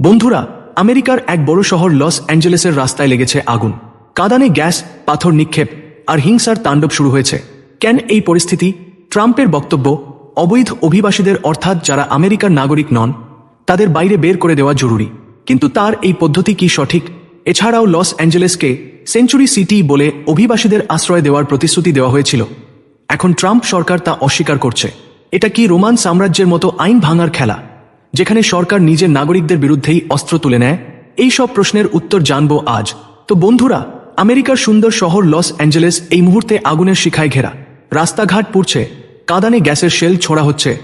বন্ধুরা, আমেরিকার এক বড় শহর লস অ্যাঞ্জেলেসের রাস্তায় লেগেছে আগুন। কাদানে গ্যাস, পাথর নিক্ষেপ আর হিংসার তাণ্ডব শুরু হয়েছে। কেন এই পরিস্থিতি? ট্রাম্পের বক্তব্য, অবৈধ অভিবাসীদের অর্থাৎ যারা আমেরিকার নাগরিক নন, তাদের বাইরে বের করে দেওয়া জরুরি। কিন্তু তার এই পদ্ধতি কি সঠিক? এছাড়াও লস অ্যাঞ্জেলেসকে সেঞ্চুরি সিটি বলে অভিবাসীদের আশ্রয় দেওয়ার প্রতিশ্রুতি দেওয়া হয়েছিল। এখন ট্রাম্প সরকার তা অস্বীকার করছে। এটা কি রোমান সাম্রাজ্যের মতো আইন ভাঙার খেলা? যেখানে সরকার নিজের নাগরিকদের বিরুদ্ধেই অস্ত্র তুলে নেয়, এই সব প্রশ্নের উত্তর জানব আজ। তো বন্ধুরা, আমেরিকার সুন্দর শহর লস অ্যাঞ্জেলেস এই মুহূর্তে আগুনের শিখায় ঘেরা। রাস্তাঘাট পুড়ছে, কাদানে গ্যাসের শেল ছোড়া হচ্ছে,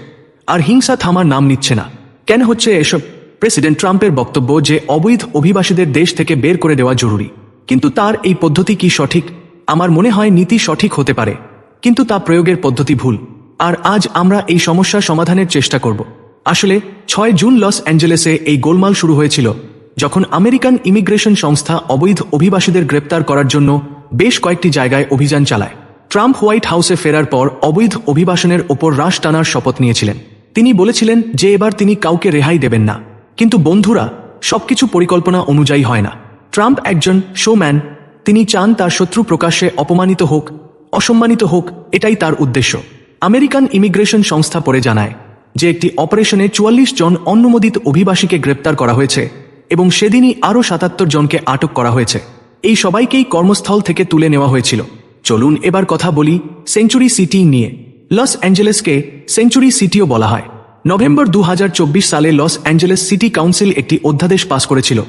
আর হিংসা থামার নাম নিচ্ছে না। কেন হচ্ছে এসব? প্রেসিডেন্ট ট্রাম্পের বক্তব্য যে অবৈধ অভিবাসীদের দেশ থেকে বের করে দেওয়া জরুরি। কিন্তু তার এই পদ্ধতি কি সঠিক? আমার মনে হয় নীতি সঠিক হতে পারে। কিন্তু তা প্রয়োগের পদ্ধতি ভুল। আর আজ আমরা এই সমস্যা সমাধানের চেষ্টা করব। আসলে ছয় জুন লস অ্যাঞ্জেলেসে এই গোলমাল শুরু হয়েছিল, যখন আমেরিকান ইমিগ্রেশন সংস্থা অবৈধ অভিবাসীদের গ্রেপ্তার করার জন্য বেশ কয়েকটি জায়গায় অভিযান চালায়। ট্রাম্প হোয়াইট হাউসে ফেরার পর অবৈধ অভিবাসনের ওপর রাশ টানার শপথ নিয়েছিলেন। তিনি বলেছিলেন যে এবার তিনি কাউকে রেহাই দেবেন না। কিন্তু বন্ধুরা, সবকিছু পরিকল্পনা অনুযায়ী হয় না। ট্রাম্প একজন শোম্যান, তিনি চান তার শত্রু প্রকাশ্যে অপমানিত হোক, অসম্মানিত হোক, এটাই তার উদ্দেশ্য। আমেরিকান ইমিগ্রেশন সংস্থা পরে জানায় যে একটি অপারেশনে চুয়াল্লিশ জন অনুমোদিত অভিবাসীকে গ্রেপ্তার করা হয়েছে এবং সেদিনই আরও সাতাত্তর জনকে আটক করা হয়েছে। এই সবাইকেই কর্মস্থল থেকে তুলে নেওয়া হয়েছিল। চলুন এবার কথা বলি সেঞ্চুরি সিটি নিয়ে। লস অ্যাঞ্জেলেসকে সেঞ্চুরি সিটিও বলা হয়। নভেম্বর দু হাজার চব্বিশ সালে লস অ্যাঞ্জেলেস সিটি কাউন্সিল একটি অধ্যাদেশ পাশ করেছিল,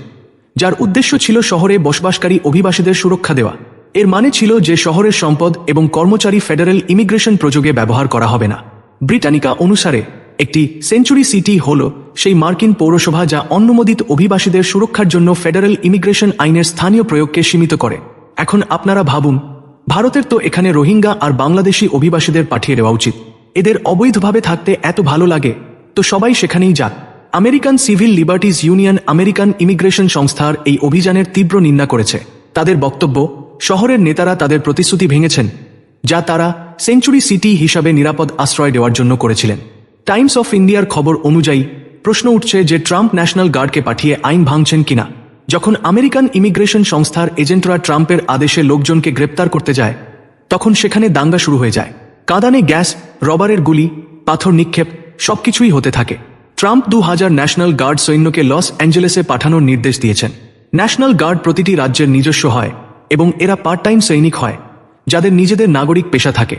যার উদ্দেশ্য ছিল শহরে বসবাসকারী অভিবাসীদের সুরক্ষা দেওয়া। এর মানে ছিল যে শহরের সম্পদ এবং কর্মচারী ফেডারেল ইমিগ্রেশন প্রযোগে ব্যবহার করা হবে না। ব্রিটানিকা অনুসারে একটি সেঞ্চুরি সিটি হল সেই মার্কিন পৌরসভা যা অনুমোদিত অভিবাসীদের সুরক্ষার জন্য ফেডারেল ইমিগ্রেশন আইনের স্থানীয় প্রয়োগকে সীমিত করে। এখন আপনারা ভাবুন, ভারতের তো এখানে রোহিঙ্গা আর বাংলাদেশি অভিবাসীদের পাঠিয়ে দেওয়া উচিত। এদের অবৈধভাবে থাকতে এত ভালো লাগে, তো সবাই সেখানেই যাক। American Civil Liberties Union American immigration সংস্থার এই অভিযানের তীব্র নিন্দা করেছে। তাদের বক্তব্য, শহরের নেতারা তাদের প্রতিশ্রুতি ভেঙেছেন, যা তারা সেঞ্চুরি সিটি হিসাবে নিরাপদ আশ্রয় দেওয়ার জন্য করেছিলেন। টাইমস অফ ইন্ডিয়ার খবর অনুযায়ী, প্রশ্ন উঠছে যে ট্রাম্প ন্যাশনাল গার্ডকে পাঠিয়ে আইন ভাঙছেন কিনা। যখন আমেরিকান ইমিগ্রেশন সংস্থার এজেন্টরা ট্রাম্পের আদেশে লোকজনকে গ্রেপ্তার করতে যায়, তখন সেখানে দাঙ্গা শুরু হয়ে যায়। কাঁদানে গ্যাস, রবারের গুলি, পাথর নিক্ষেপ, সবকিছুই হতে থাকে। ট্রাম্প দু হাজার ন্যাশনাল গার্ড সৈন্যকে লস অ্যাঞ্জেলেসে পাঠানোর নির্দেশ দিয়েছেন। ন্যাশনাল গার্ড প্রতিটি রাজ্যের নিজস্ব হয় এবং এরা পার্ট টাইম সৈনিক হয়, যাদের নিজেদের নাগরিক পেশা থাকে।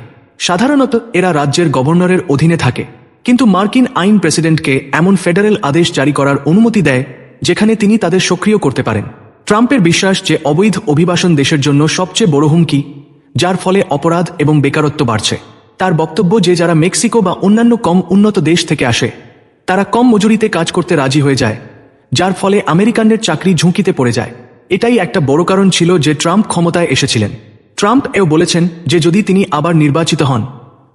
সাধারণত এরা রাজ্যের গভর্নরের অধীনে থাকে। কিন্তু মার্কিন আইন প্রেসিডেন্টকে এমন ফেডারেল আদেশ জারি করার অনুমতি দেয়, যেখানে তিনি তাদের সক্রিয় করতে পারেন। ট্রাম্পের বিশ্বাস যে অবৈধ অভিবাসন দেশের জন্য সবচেয়ে বড় হুমকি, যার ফলে অপরাধ এবং বেকারত্ব বাড়ছে। তার বক্তব্য যে যারা মেক্সিকো বা অন্যান্য কম উন্নত দেশ থেকে আসে, তারা কম মজুরিতে কাজ করতে রাজি হয়ে যায়, যার ফলে আমেরিকানদের চাকরি ঝুঁকিতে পড়ে যায়। এটাই একটা বড় কারণ ছিল যে ট্রাম্প ক্ষমতায় এসেছিলেন। ট্রাম্প এও বলেছেন যে যদি তিনি আবার নির্বাচিত হন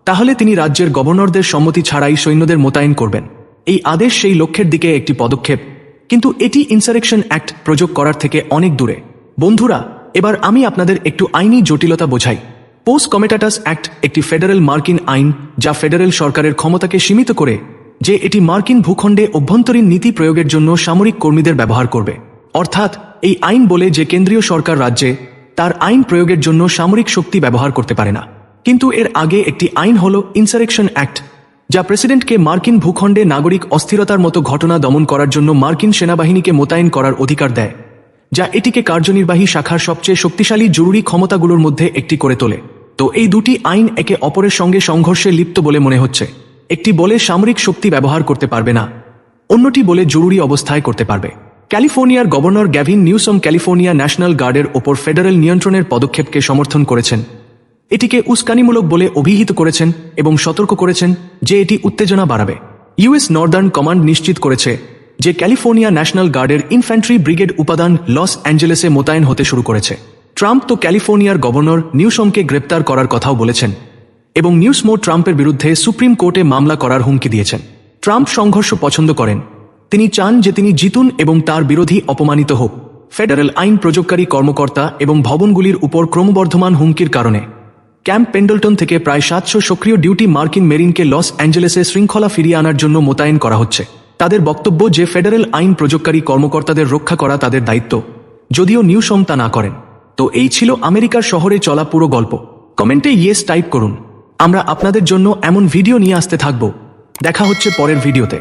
তাহলে তিনি রাজ্যের গভর্নরদের সম্মতি ছাড়াই সৈন্যদের মোতায়েন করবেন। এই আদেশ সেই লক্ষ্যের দিকে একটি পদক্ষেপ। কিন্তু এটি ইনসারেকশন অ্যাক্ট প্রযোগ করার থেকে অনেক দূরে। বন্ধুরা, এবার আমি আপনাদের একটু আইনি জটিলতা বোঝাই। পোস্ট কমেটাটাস অ্যাক্ট একটি ফেডারেল মার্কিন আইন, যা ফেডারেল সরকারের ক্ষমতাকে সীমিত করে, যে এটি মার্কিন ভূখণ্ডে অভ্যন্তরীণ নীতি প্রয়োগের জন্য সামরিক কর্মীদের ব্যবহার করবে। অর্থাৎ, এই আইন বলে যে কেন্দ্রীয় সরকার রাজ্যে তার আইন প্রয়োগের জন্য সামরিক শক্তি ব্যবহার করতে পারে না। কিন্তু এর আগে একটি আইন হল ইনসারেকশন অ্যাক্ট যা প্রেসিডেন্টকে মার্কিন ভূখণ্ডে নাগরিক অস্থিরতার মতো ঘটনা দমন করার জন্য মার্কিন সেনাবাহিনীকে মোতায়েন করার অধিকার দেয়, যা এটিকে কার্যনির্বাহী শাখার সবচেয়ে শক্তিশালী, জরুরি ক্ষমতাগুলোর মধ্যে একটি করে তোলে। তো এই দুটি আইন একে অপরের সঙ্গে সংঘর্ষে লিপ্ত বলে মনে হচ্ছে। একটি বলে সামরিক শক্তি ব্যবহার করতে পারবে না, অন্যটি বলে জরুরি অবস্থায় করতে পারবে। ক্যালিফোর্নিয়ার governor Gavin Newsom California national গার্ডের ওপর ফেডারেল নিয়ন্ত্রণের পদক্ষেপকে সমর্থন করেছেন। এটিকে উস্কানিমূলক বলে অভিহিত করেছেন এবং সতর্ক করেছেন যে এটি উত্তেজনা বাড়াবে। ইউএস নর্দার্ন কমান্ড নিশ্চিত করেছে যে ক্যালিফোর্নিয়া ন্যাশনাল গার্ডের ইনফ্যান্ট্রি ব্রিগেড উপাদান লস অ্যাঞ্জেলেসে মোতায়েন হতে শুরু করেছে। ট্রাম্প তো ক্যালিফোর্নিয়ার গভর্নর নিউসমকে গ্রেপ্তার করার কথাও বলেছেন এবং নিউসমো ট্রাম্পের বিরুদ্ধে সুপ্রিম কোর্টে মামলা করার হুমকি দিয়েছেন। ট্রাম্প সংঘর্ষ পছন্দ করেন। তিনি চান যে তিনি জিতুন এবং তার বিরোধী অপমানিত হোক। ফেডারেল আইন প্রযোগকারী কর্মকর্তা এবং ভবনগুলির উপর ক্রমবর্ধমান হুমকির কারণে। ক্যাম্প পেন্ডলটন থেকে প্রায় সাতশো সক্রিয় ডিউটি মার্কিন মেরিনকে লস অ্যাঞ্জেলেসে শৃঙ্খলা ফিরিয়ে আনার জন্য মোতায়েন করা হচ্ছে। তাদের বক্তব্য যে ফেডারেল আইন প্রযোগকারী কর্মকর্তাদের রক্ষা করা তাদের দায়িত্ব, যদিও নিউসম তা না করেন। তো এই ছিল আমেরিকার শহরে চলা পুরো গল্প। কমেন্টে ইয়েস টাইপ করুন। আমরা আপনাদের জন্য এমন ভিডিও নিয়ে আসতে থাকব। দেখা হচ্ছে পরের ভিডিওতে।